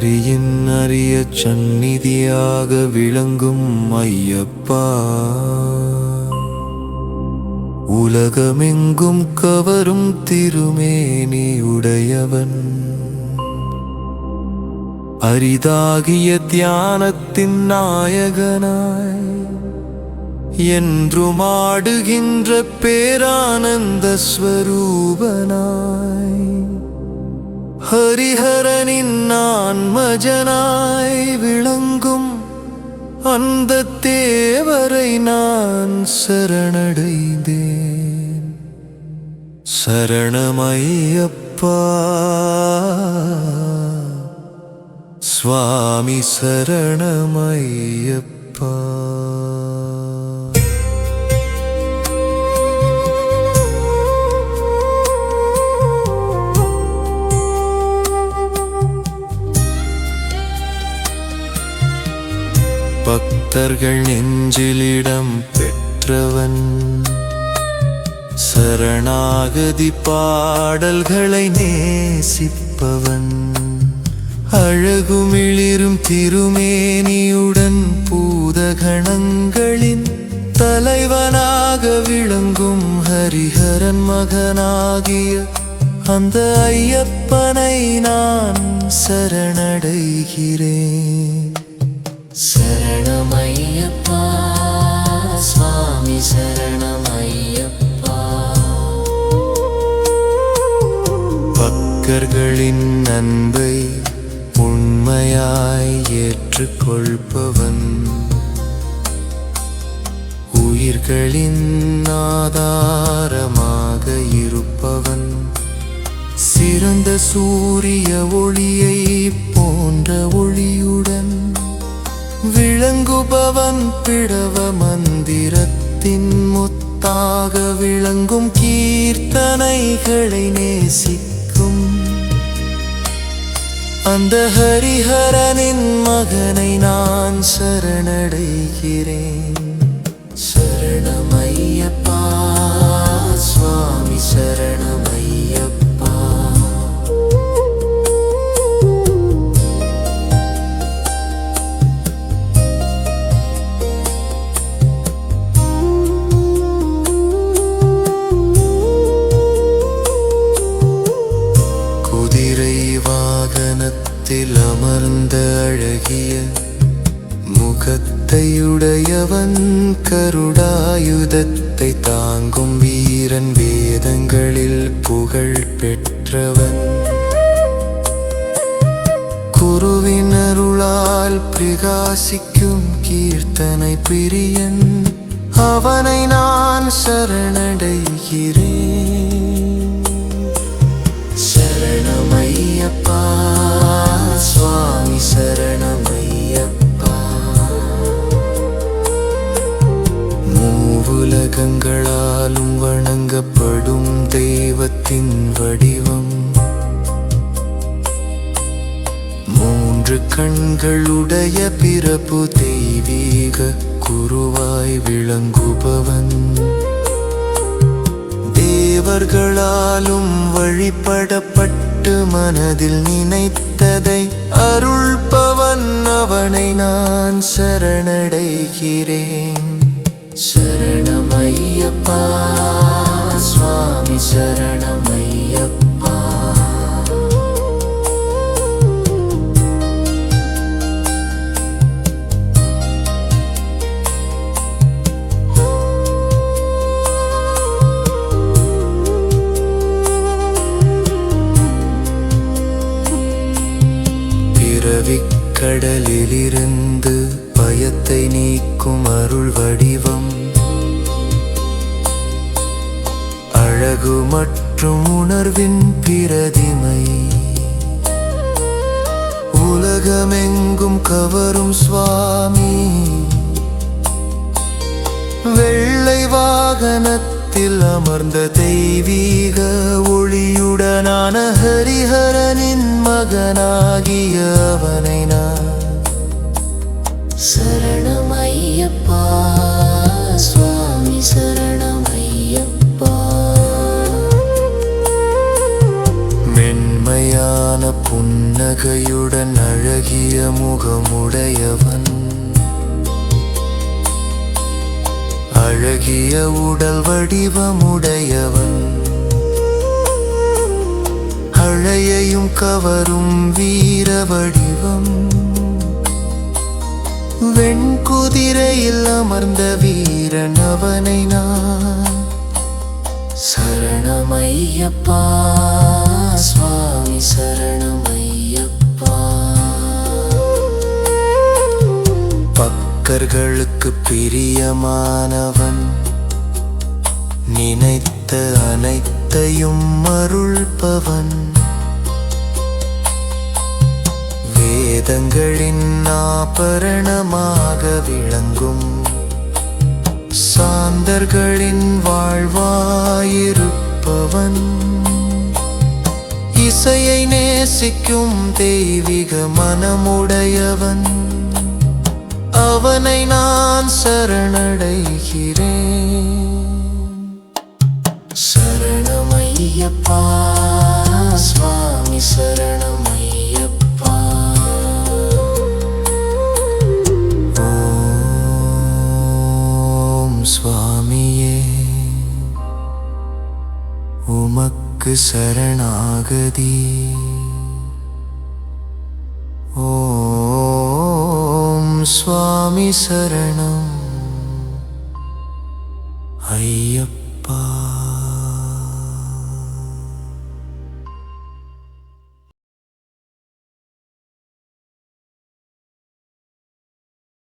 ஹரியின் அரிய சந்நிதியாக விளங்கும் ஐயப்பா. உலகமெங்கும் கவரும் திருமேனி உடையவன் அரிதாகிய தியானத்தின் நாயகனாய் என்றும் ஆடுகின்ற பேரானந்த ஸ்வரூபனாய். ஹரிஹரனின் ஆன்மஜனாய் விளங்கும் அந்த தேவரை நான் சரணடைந்தேன். சரணமையப்பா சுவாமி சரணமையப்பா. அவர்கள் நெஞ்சிலிடம் பெற்றவன். சரணாகதி பாடல்களை நேசிப்பவன். அழகுமிளிரும் திருமேனியுடன் பூதகணங்களின் தலைவனாக விளங்கும் ஹரிஹரன் மகனாகிய அந்த ஐயப்பனை நான் சரணடைகிறேன். சரணமையப்பா சுவாமி சரணமையப்பா. பக்தர்களின் அன்பை உண்மையாய் ஏற்றுக்கொள்பவன். உயிர்களின் ஆதாரமாக இருப்பவன். சிறந்த சூரிய ஒளியை போன்ற விளங்குபவன் பிடவ மந்திரத்தின் முத்தாக விளங்கும் கீர்த்தனைகளை நேசிக்கும். அந்த ஹரிஹரனின் மகனை நான் சரணடைகிறேன். சரணமையப்பா சுவாமி சரணம் முகத்தையுடையவன் கருடாயுதத்தை தாங்கும் வீரன் வேதங்களில் புகழ் பெற்றவன். குருவின் அருளால் பிரகாசிக்கும் கீர்த்தனை பிரியன். அவனை நான் சரணடைகிறேன். மூவுலகங்களாலும் வணங்கப்படும் தெய்வத்தின் வடிவம். மூன்று கண்களுடைய பிறப்பு தெய்வீக குருவாய் விளங்குபவன். தேவர்களாலும் வழிபடப்பட்டு மனதில் நினைத்ததை அருள்பவன். அவனை நான் சரணடைகிறேன். சரணமையப்பா சுவாமி சரணமையப்பா. பிறவிக் கடலிலிருந்து பயத்தை நீக்கும் அருள் வடிவம் அழகு மற்றும் உணர்வின் பிரதிமை. உலகமெங்கும் கவரும் சுவாமி. வெள்ளை வாகனத்தில் அமர்ந்த தெய்வீக ஒளியுடனான ஹரிஹரனின் மகனாகிய அவனை நான் சரணமையப்பா மென்மையான அழகிய முகமுடையவன். அழகிய உடல் வடிவமுடையவன். அழையையும் கவரும் வீர வடிவம். வெண்குதிரையில் அமர்ந்த வீரன் அவனை நான். சரணமையப்பா சுவாமி சரண பக்தர்களுக்கு பிரியமானவன். நினைத்த அனைத்தையும் அருள்பவன். வேதங்களின் ஆபரணமாக விளங்கும். சாந்தர்களின் வாழ்வாயிருப்பவன். இசையை நேசிக்கும் தெய்வீக மனமுடையவன். அவனை நான் சரணடைகிறேன். சரணமையப்பா சுவாமி சரணமையப்பா. ஓம் சுவாமியே உமக்கு சரணாகதீ. சுவாமி சரணம். ஐயப்பா.